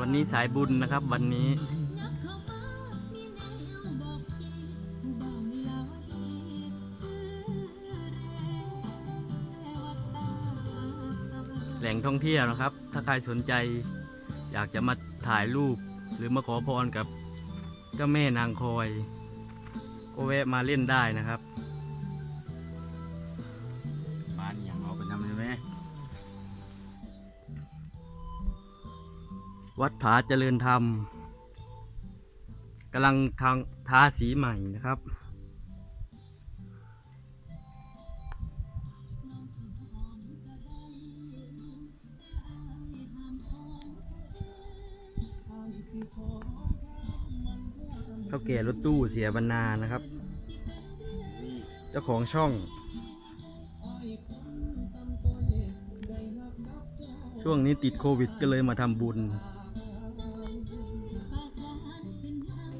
วันนี้สายบุญนะครับวันนี้ แหล่งท่องเที่ยวนะครับ ถ้าใครสนใจ อยากจะมาถ่ายรูป หรือมาขอพรกับเจ้าแม่นางคอย ก็แวะมาเล่นได้นะครับ วัดผาเจริญธรรมกำลังทางทาสีใหม่นะครับ เท่าแก่รถตู้เสียบรรณานะครับ เจ้าของช่อง ช่วงนี้ติดโควิดก็เลยมาทำบุญ